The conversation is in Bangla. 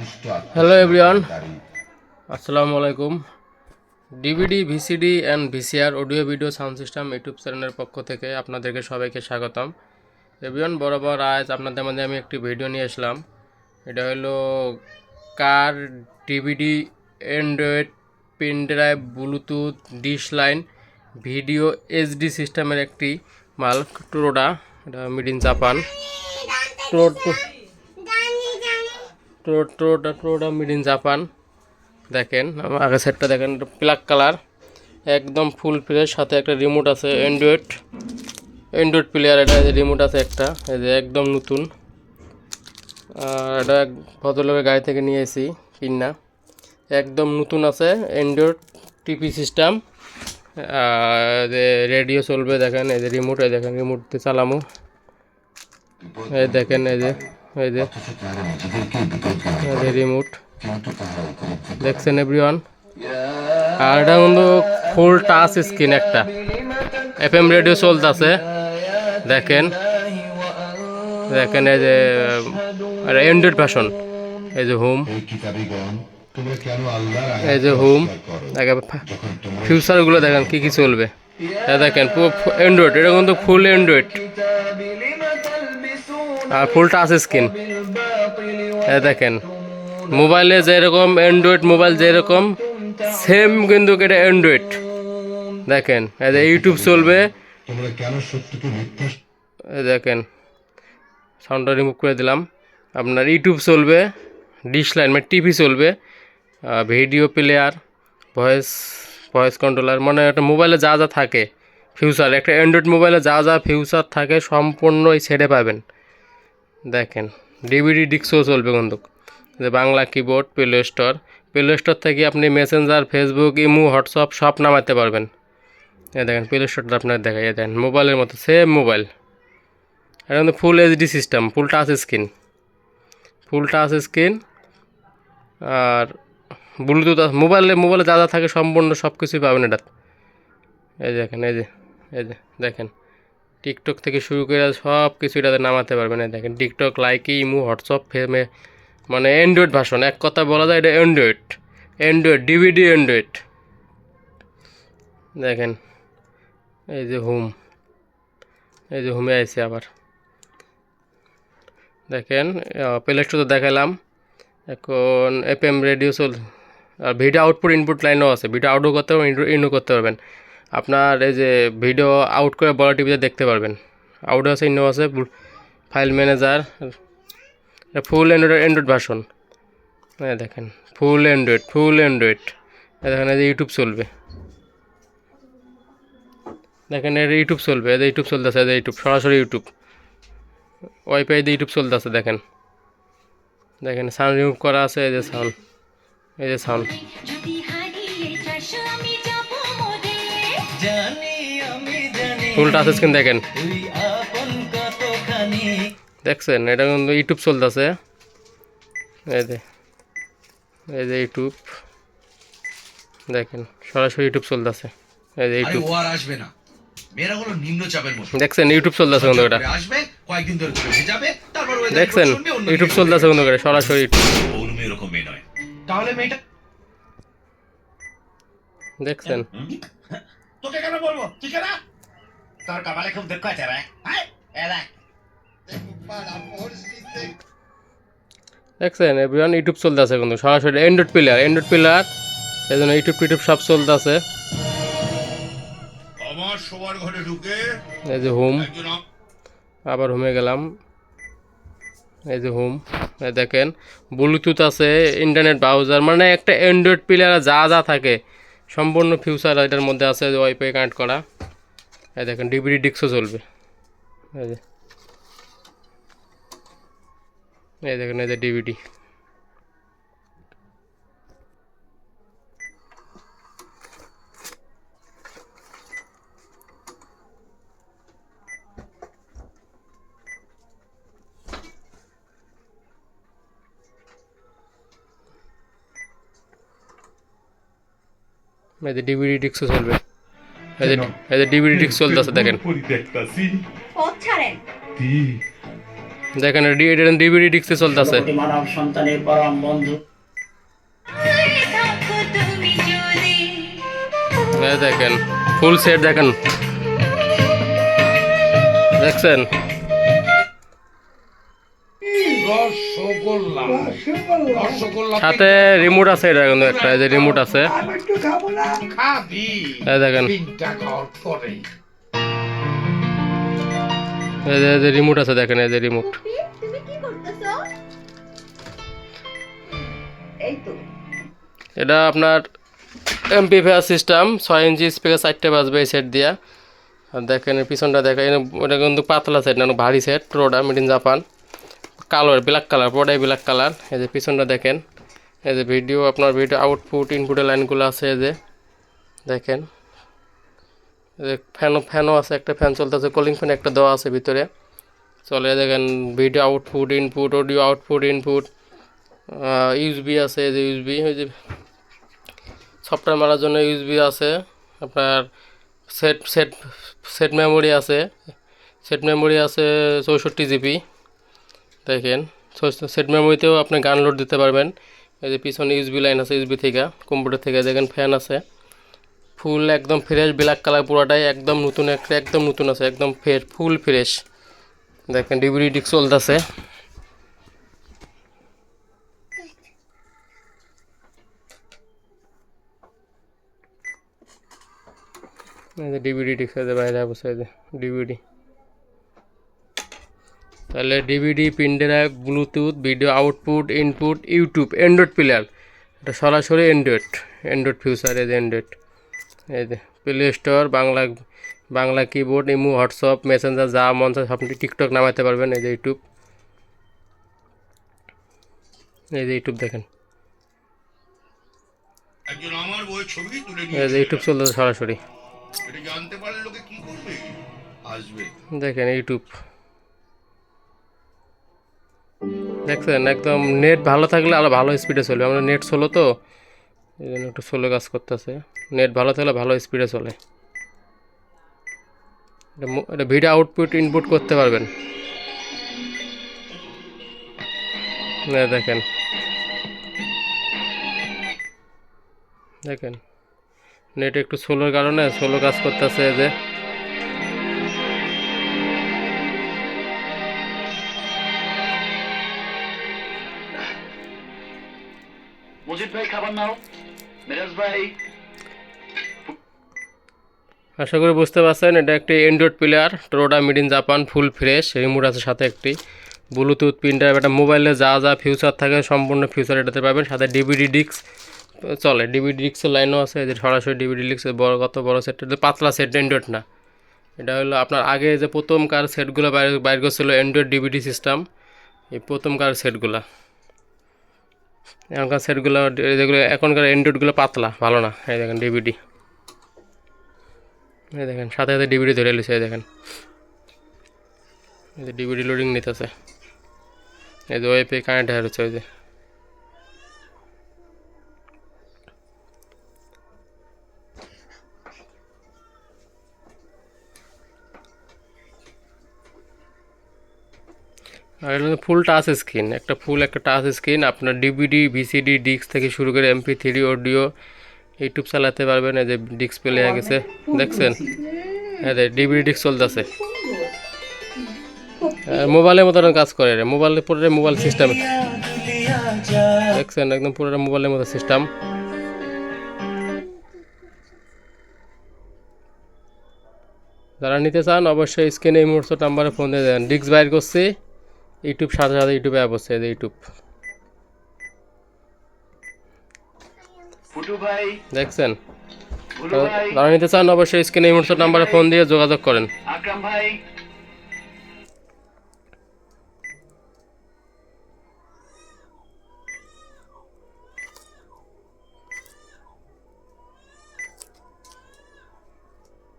হ্যালো এভরিওয়ান আসসালামু আলাইকুম। DVD VCD and VCR audio video sound system YouTube চ্যানেলের পক্ষ থেকে আপনাদেরকে সবাইকে স্বাগতম। এভরিওয়ান বরাবর আজ আপনাদের মধ্যে আমি একটি ভিডিও নিয়ে আসলাম। এটা হলো car DVD android pen drive bluetooth dish line video HD সিস্টেমের একটি মাল টোরোডা এটা মিড ইন জাপান টোর টোর টোরোটা টোরোটা মিড ইন জাপান দেখেন, আমার আগের সেটটা দেখেন, এটা ব্ল্যাক কালার একদম ফুল ফ্রেশ সাথে একটা রিমোট আছে অ্যান্ড্রয়েড অ্যান্ড্রয়েড প্লেয়ার এটা রিমোট আছে একটা, এই যে একদম নতুন। আর এটা এক ভদ্রলোকের গাড়ি থেকে নিয়ে এসি কিনা। একদম নতুন আছে অ্যান্ড্রয়েড টিপি সিস্টেম যে রেডিও চলবে, দেখেন, এই যে রিমোট এই দেখেন রিমোট চালামো। এই দেখেন, এই যে এই যে রিমোট দেখছেন এভরিওয়ান আর এটা কিন্তু ফুল টাচ স্ক্রিন একটা। এফ এম রেডিও চলতেছে দেখেন। দেখেন এই যে অ্যান্ড্রয়েড ভার্সন এই যে হোম এই যে হোম ফিউচারগুলো দেখেন কি কি চলবে। দেখেন, পুরো অ্যান্ড্রয়েড এটা কিন্তু ফুল অ্যান্ড্রয়েড আর ফুল টাচ স্ক্রিন দেখেন মোবাইলে যেরকম অ্যান্ড্রয়েড মোবাইল যেরকম সেম কিন্তু এটা অ্যান্ড্রয়েড দেখেন ইউটিউব চলবে। দেখেন সাউন্ডটা রিমুভ করে দিলাম। আপনার ইউটিউব চলবে ডিশ লাইন মানে টিভি চলবে video player voice voice controller মানে একটা মোবাইলে যা যা থাকে ফিউচার একটা অ্যান্ড্রয়েড মোবাইলে যা যা ফিউচার থাকে সম্পূর্ণ এই ছেড়ে পাবেন। দেখেন ডিভিডি ডিস্কও চলবে কিন্তু যে Bangla keyboard play store play store থেকে আপনি মেসেঞ্জার ফেসবুক ইমো হোয়াটসঅ্যাপ সব নামাতে পারবেন। এই দেখেন প্লে স্টোরটা আপনার দেখাই। এই দেখেন মোবাইলের মতো সেম মোবাইল এটা কিন্তু full HD system full touch screen full touch screen আর ব্লুটুথ মোবাইলে মোবাইলে যা যা থাকে সম্পূর্ণ সব কিছুই পাবেন এটা এই দেখেন, এই যে এই যে, দেখেন। টিকটক থেকে শুরু করে সব কিছু এটাতে নামাতে পারবেন এই দেখেন, টিকটক, লাইকি, ইমু, হোয়াটসঅ্যাপ ফেমে মানে অ্যান্ড্রয়েড ভার্সন এক কথা বলা যায়, এটা অ্যান্ড্রয়েড অ্যান্ড্রয়েড ডিভিডি অ্যান্ড্রয়েড দেখেন, এই যে হোম এই যে হোমে আইছে আবার। দেখেন প্লে স্টোরে দেখালাম এখন এফ এম রেডিও চল, আর ভিডিও আউটপুট ইনপুট লাইনও আছে। ভিডিও আউটও করতে পারবেন ইনও করতে পারবেন। আপনার এই যে ভিডিও আউট করে বড় টিভিতে দেখতে পারবেন। আউট আছে ইনও আছে file manager full android android version হ্যাঁ দেখেন ফুল অ্যান্ড্রয়েড ফুল অ্যান্ড্রয়েড দেখেন, এই যে ইউটিউব চলবে। দেখেন এর ইউটিউব চলবে এদের ইউটিউব চলতেছে এদের ইউটিউব সরাসরি ইউটিউব ওয়াইফাই দিয়ে ইউটিউব চলতেছে, দেখেন। দেখেন সাউন্ড রিমুভ করা আছে, এই যে সাউন্ড এই যে সাউন্ড ফুল টাচ স্ক্রিন দেখেন। দেখছেন? এটা কিন্তু ইউটিউব চলতেছে। এই যে এই যে ইউটিউব। দেখেন সরাসরি ইউটিউব চলতেছে। এই যে ইউটিউব। আর আসবে না। মেয়েরা হলো নিম্নচাপের মতো। দেখছেন? ইউটিউব চলতেছে কিন্তু এটা। আসবে কয়েকদিন ধরে চলে যাবে তারপর দেখছেন? ইউটিউব চলতেছে কিন্তু এটা সরাসরি ইউটিউব। এরকম মেয়ে নয়। তাহলে মেয়েটা দেখছেন? তোকে কেন বলব? ঠিক না তোর কপালে খুব দুঃখ আছে রে দেখছেন এভরিওয়ান ইউটিউব চলতেছে কিন্তু সরাসরি অ্যান্ড্রয়েড প্লেয়ার অ্যান্ড্রয়েড প্লেয়ার এই জন্য ইউটিউব টিউটিউব সব চলতেছে। আমার সবার ঘরে ঢুকে এই যে হোম আবার হোমে গেলাম। এই যে হোম দেখেন ব্লুটুথ আছে ইন্টারনেট ব্রাউজার মানে একটা অ্যান্ড্রয়েড প্লেয়ার যা যা থাকে সম্পূর্ণ ফিউচার এটার মধ্যে আছে ওয়াইফাই কানেক্ট করা। দেখেন ডিভিডি ডিস্কও চলবে এই যে এই দেখেন এই যে ডিভিডি এই যে ডিভিডি ডিস্কও চলবে এই যে এই ডিভিডি ডিস্ক চলতেছে দেখেন। দেখেন চলতেছে মানব সন্তানের পরম বন্ধু। এই দেখেন ফুল সেট দেখেন। দেখছেন? সাথে রিমোট আছে এটা কিন্তু একটা এই যে রিমোট আছে। এই দেখেন। যে- এই যে রিমোট আছে দেখেন এই যে রিমোট। তুমি কি করতেছো? এই তো। এটা আপনার এমপি ফেয়ার সিস্টেম ছয় ইঞ্চি স্পিকার চারটে বাজবে এই সেট দিয়া। আর দেখেন পিছনটা দেখেন এর ওটা কিন্তু পাতলা সেট না ভারী set প্রোডা made in Japan colour black colour পুরোটাই ব্ল্যাক কালার। এই যে পিছনটা দেখেন, এই যে ভিডিও আপনার ভিডিও আউটপুট ইনপুটের লাইনগুলো আছে, এই যে দেখেন। ফ্যানও ফ্যানও আছে, একটা ফ্যান চলতেছে কলিং ফ্যান একটা দেওয়া আছে ভিতরে। চলে দেখেন video output input audio output input USB আছে, এই যে ইউজবি ওই যে সফটওয়্যার মারার জন্য ইউজবি আছে, আপনার সেট সেট সেট মেমোরি আছে সেট মেমোরি আছে চৌষট্টি জিবি দেখেন। সেট মেমোরিতেও আপনি গান লোড দিতে পারবেন। এই যে পিছনে ইউজবি লাইন আছে ইউজবি থেকে কম্পিউটার থেকে, দেখেন ফ্যান আছে। ফুল একদম ফ্রেশ ব্ল্যাক কালার পুরোটাই একদম নতুন একটা একদম নতুন আছে, একদম ফ্রেশ ফুল ফ্রেশ দেখেন ডিভিডি ডিস্ক চলতেছে। ডিভিডি ডিস্ক আছে, বাইরে বসে আছে ডিভিডি তাহলে DVD pen drive bluetooth video output input YouTube android player এটা সরাসরি অ্যান্ড্রয়েড অ্যান্ড্রয়েড ফিউচার এই যে অ্যান্ড্রয়েড এই যে play store Bangla Bangla keyboard imo WhatsApp messenger যা মন চায় আপনি টিকটক নামাতে পারবেন। এই যে ইউটিউব এই যে ইউটিউব দেখেন। এই যে ইউটিউব চলতেছে সরাসরি। দেখেন ইউটিউব দেখছেন, একদম নেট ভালো থাকলে আরও ভালো স্পিডে চলবে। আমরা নেট সোলো তো, এই জন্য একটু স্লো কাজ করতেছে। নেট ভালো থাকলে ভালো স্পিডে চলে। এটা ভিডিও আউটপুট ইনপুট করতে পারবেন। না দেখেন। দেখেন। নেট একটু সোলোর কারণে সোলো কাজ করতেছে যে। আশা করি বুঝতে পারছেন, এটা একটি Android player টোরোডা made in Japan full fresh remote আছে সাথে একটি। ব্লুটুথ ড্রাইভ এটা মোবাইলে যা যা ফিউচার থাকে, সম্পূর্ণ ফিউচার এটাতে পাবেন। সাথে ডিভিডি ডিস্ক চলে ডিভিডি ডিস্কের লাইনও আছে যে সরাসরি ডিভিডি ডিস্ক বড়, কত বড় সেট এটা পাতলা সেট অ্যান্ড্রয়েড না। এটা হলো আপনার আগে যে প্রথমকার সেটগুলো বাইরে, বাইর করছিল অ্যান্ড্রয়েড ডিভিডি সিস্টেম এই প্রথমকার সেটগুলো এখনকার সেটগুলো যেগুলো এখনকার অ্যান্ড্রয়েডগুলো পাতলা, ভালো না। এই দেখেন ডিভিডি এই দেখেন, সাথে সাথে ডিভিডি ধরে লিছে এই দেখেন। যে ডিভিডি লোডিং নিতেছে। এই যে ওয়েপে কানেক্ট হয়ে রয়েছে, ওই যে। আর এটা ফুল টাচ স্ক্রিন একটা ফুল একটা টাচ স্ক্রিন আপনার ডিভিডি ভিসিডি ডিস্ক থেকে শুরু করে এমপি থ্রি অডিও ইউটিউব চালাতে পারবেন এই যে ডিস্ক প্লে হয়ে গেছে দেখছেন? হ্যাঁ ডিভিডি ডিস্ক চলতেছে। মোবাইলের মতন কাজ করে রে মোবাইলের পুরো মোবাইল সিস্টেম দেখছেন একদম পুরো মোবাইলের মতো সিস্টেম যারা নিতে চান অবশ্যই স্ক্রিনে এই মুহূর্ত নাম্বারে ফোন দিয়ে দেন। ডিস্ক বাইর করছি। ইউটিউব সাথে সাথে ইউটিউবে অ্যাপ হচ্ছে এই যে ইউটিউব। ফুটু ভাই। দেখছেন? দাঁড়িয়ে যারা নিতে চান অবশ্যই স্ক্রিনে এই মুহূর্ত নাম্বারে ফোন দিয়ে যোগাযোগ করেন। আকরাম ভাই।